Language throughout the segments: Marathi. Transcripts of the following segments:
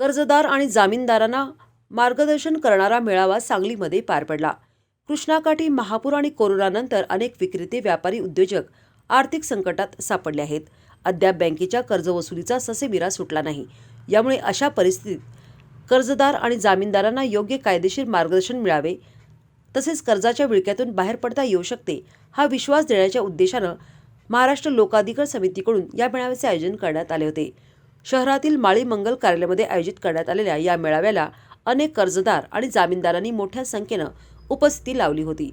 कर्जदार आणि जामीनदारांना मार्गदर्शन करणारा मेळावा सांगलीमध्ये पार पडला. कृष्णाकाठी महापूर आणि कोरोनानंतर अनेक विक्रेते व्यापारी उद्योजक आर्थिक संकटात सापडले आहेत. अद्याप बँकेच्या कर्जवसुलीचा ससेमिरा सुटला नाही. यामुळे अशा परिस्थितीत कर्जदार आणि जामीनदारांना योग्य कायदेशीर मार्गदर्शन मिळावे तसेच कर्जाच्या विळक्यातून बाहेर पडता येऊ शकते हा विश्वास देण्याच्या उद्देशानं महाराष्ट्र लोकाधिकार समितीकडून या मेळाव्याचे आयोजन करण्यात आले होते. शहरातील माळी मंगल कार्यालयामध्ये आयोजित करण्यात आलेल्या या मेळाव्याला अनेक कर्जदार आणि जामीनदारांनी मोठ्या संख्येनं उपस्थिती लावली होती.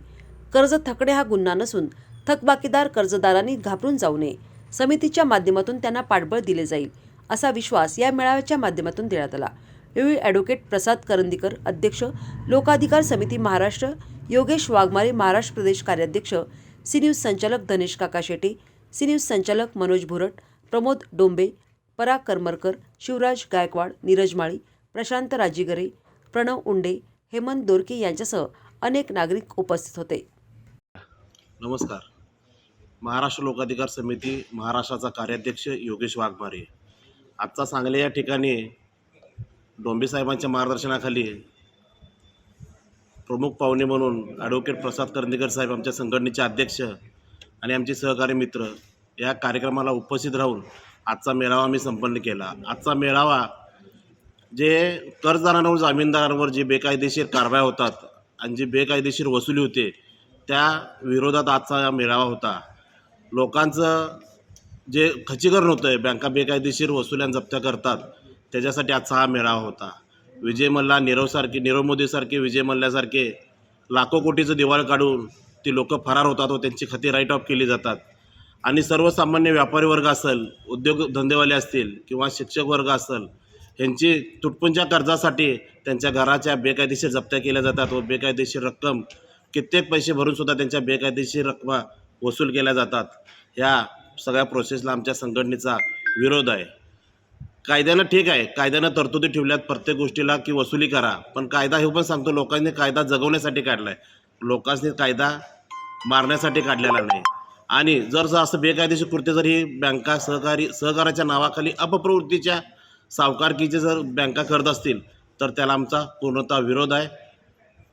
कर्ज थकणे हा गुन्हा नसून थकबाकीदार कर्जदारांनी घाबरून जाऊ नये. समितीच्या माध्यमातून त्यांना पाठबळ दिले जाईल असा विश्वास या मेळाव्याच्या माध्यमातून देण्यात आला. यावेळी ॲडव्होकेट प्रसाद करंदीकर अध्यक्ष लोकाधिकार समिती महाराष्ट्र योगेश वाघमारे महाराष्ट्र प्रदेश कार्याध्यक्ष सी न्यूज संचालक धनेश काका शेटे सी न्यूज संचालक मनोज भुरट प्रमोद डोंबे पराग करमरकर शिवराज गायकवाड नीरज माळी प्रशांत राजीगरे प्रणव उंडे हेमंत दोरके यांच्यासह अनेक नागरिक उपस्थित होते. नमस्कार. महाराष्ट्र लोकाधिकार समिती महाराष्ट्राचा कार्याध्यक्ष योगेश वाघमारे. आजचा सांगली या ठिकाणी डोंबेसाहेबांच्या मार्गदर्शनाखाली प्रमुख पाहुणे म्हणून ॲडव्होकेट प्रसाद करंदीकर साहेब आमच्या संघटनेचे अध्यक्ष आणि आमचे सहकारी मित्र या कार्यक्रमाला उपस्थित राहून आजचा मेळावा मी संपन्न केला. आजचा मेळावा जे कर्जदारांवर जामीनदारांवर जे बेकायदेशीर कारवाया होतात आणि जी बेकायदेशीर वसुली होते त्या विरोधात आजचा हा मेळावा होता. लोकांचं जे खचीकरण होतं आहे बँका बेकायदेशीर वसुल्या जप्त्या करतात त्याच्यासाठी आजचा हा मेळावा होता. विजय मल्ला नीरवसारखे नीरव मोदीसारखे विजय मल्ल्यासारखे लाखो कोटीचं दिवाळ काढून ती लोकं फरार होतात व त्यांची खती राईट ऑफ केली जातात. आणि सर्वसामान्य व्यापारी वर्ग असेल उद्योग धंदेवाले असतील किंवा शिक्षक वर्ग असेल ह्यांची तुटपुंच्या कर्जासाठी त्यांच्या घराच्या बेकायदेशीर जप्त्या केल्या जातात व बेकायदेशीर रक्कम कित्येक पैसे भरूनसुद्धा त्यांच्या बेकायदेशीर रकमा वसूल केल्या जातात. ह्या सगळ्या प्रोसेसला आमच्या संघटनेचा विरोध आहे. कायद्यानं ठीक आहे. कायद्यानं तरतुदी ठेवल्यात प्रत्येक गोष्टीला की वसुली करा. पण कायदा हे पण सांगतो लोकांनी कायदा जगवण्यासाठी काढला आहे लोकांनी कायदा मारण्यासाठी काढलेला नाही. आणि जर जर असं बेकायदेशीर कृत्य जर ही बँका सहकारी सहकाराच्या नावाखाली अपप्रवृत्तीच्या सावकारकीचे जर बँका करत असतील तर त्याला आमचा पूर्णतः विरोध आहे.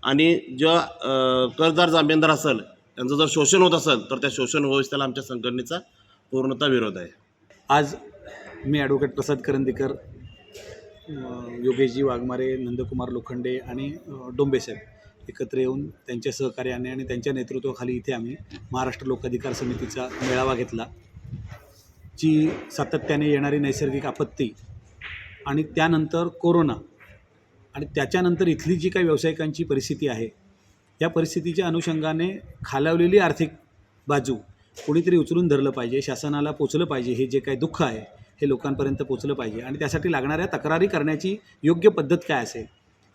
आणि जेव्हा कर्जदार जामीनदार असेल त्यांचं जर शोषण होत असेल तर त्या शोषण व्यवस्थेला आमच्या संघटनेचा पूर्णतः विरोध आहे. आज मी ॲडव्होकेट प्रसाद करंदीकर योगेशजी वाघमारे नंदकुमार लोखंडे आणि अ, डोंबे साहेब. एकत्र येऊन त्यांच्या सहकार्याने आणि त्यांच्या नेतृत्वाखाली इथे आम्ही महाराष्ट्र लोकाधिकार समितीचा मेळावा घेतला जी सातत्याने येणारी नैसर्गिक आपत्ती आणि त्यानंतर कोरोना आणि त्याच्यानंतर इथली जी काही व्यावसायिकांची परिस्थिती आहे या परिस्थितीच्या अनुषंगाने खालावलेली आर्थिक बाजू कोणीतरी उचलून धरलं पाहिजे शासनाला पोचलं पाहिजे हे जे काही दुःख आहे हे लोकांपर्यंत पोचलं पाहिजे आणि त्यासाठी लागणाऱ्या तक्रारी करण्याची योग्य पद्धत काय असेल?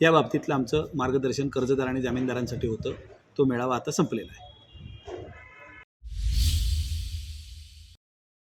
या बाबतीतलं आमचं मार्गदर्शन कर्जदार आणि जामीनदारांसाठी होतं. तो मेळावा आता संपलेला आहे.